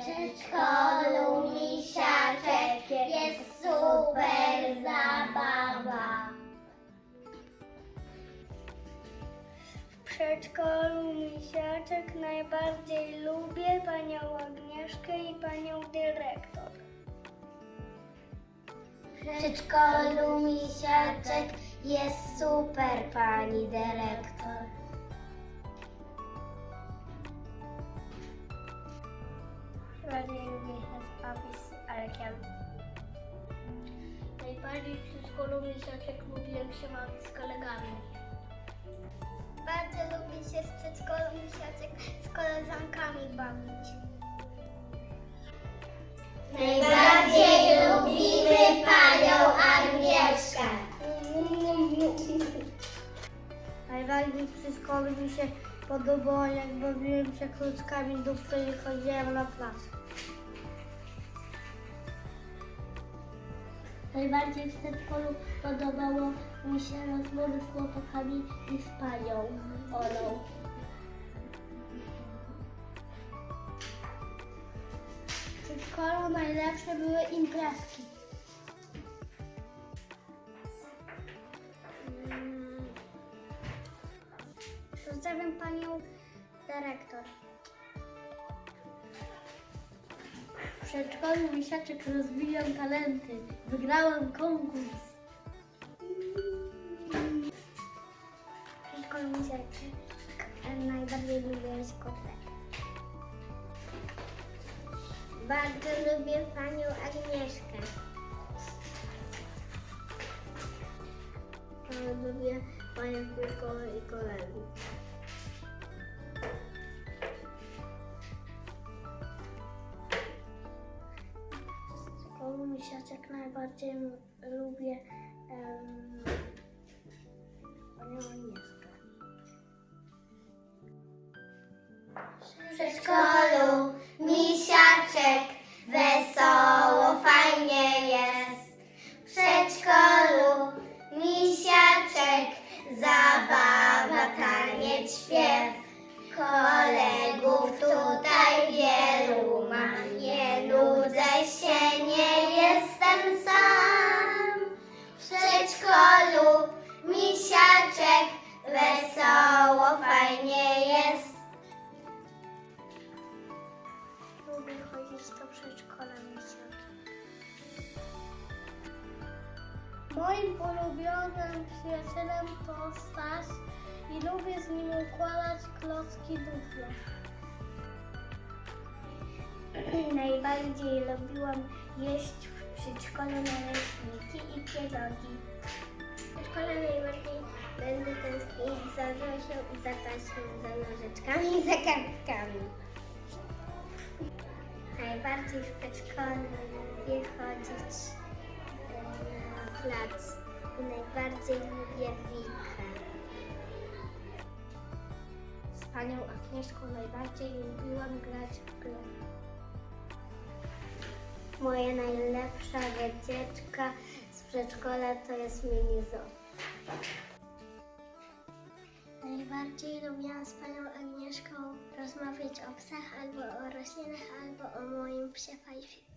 przedszkolu misiaczek jest super zabawa. W przedszkolu misiaczek najbardziej lubię panią Agnieszkę i panią dyrektor. W przedszkolu misiaczek jest super pani dyrektor. Bawić z Arkiem. Najbardziej w przedszkolu misiaczek lubiłem się bawić z kolegami. Bardzo lubię się w przedszkolu misiaczek z koleżankami bawić. Najbardziej lubimy panią Agnieszkę. Najbardziej w przedszkolu mi się podobało, jak bawiłem się krótkami dupy i chodziłem na plac. Najbardziej w przedszkolu podobało mi się rozmowy z chłopakami i z panią Olą. W przedszkolu najlepsze były imprezki. Mm. Pozdrawiam panią dyrektor. Przedszkolu misiaczek rozwijam talenty. Wygrałam konkurs. W przedszkolu misiaczek najbardziej lubię jeść kotlety. Bardzo lubię panią Agnieszkę. Lubię panią szkoły i kolegów. Szkoły misiaczek najbardziej lubię um, przedszkolu misiaczek wesoło, fajnie jest. Przedszkolu misiaczek zabawa, taniec, śpiew. Kolegów Chodzić do przedszkola misiaczek. Moim ulubionym przyjacielem to Staś i lubię z nim układać klocki dufle. Najbardziej lubiłam jeść w przedszkolu naleśniki i pierogi. W przedszkolu najbardziej będę tęsknić za Zosią i za za nożyczkami i za kartkami. Najbardziej w przedszkolu chodzić e, na plac i najbardziej lubię Wikę. Z panią Agnieszką najbardziej lubiłam grać w gry. Moja najlepsza wycieczka z przedszkola to jest mini zoo. Najbardziej lubiłam z panią Agnieszką rozmawiać o psach albo o roślinach, albo o moim psie fajfie.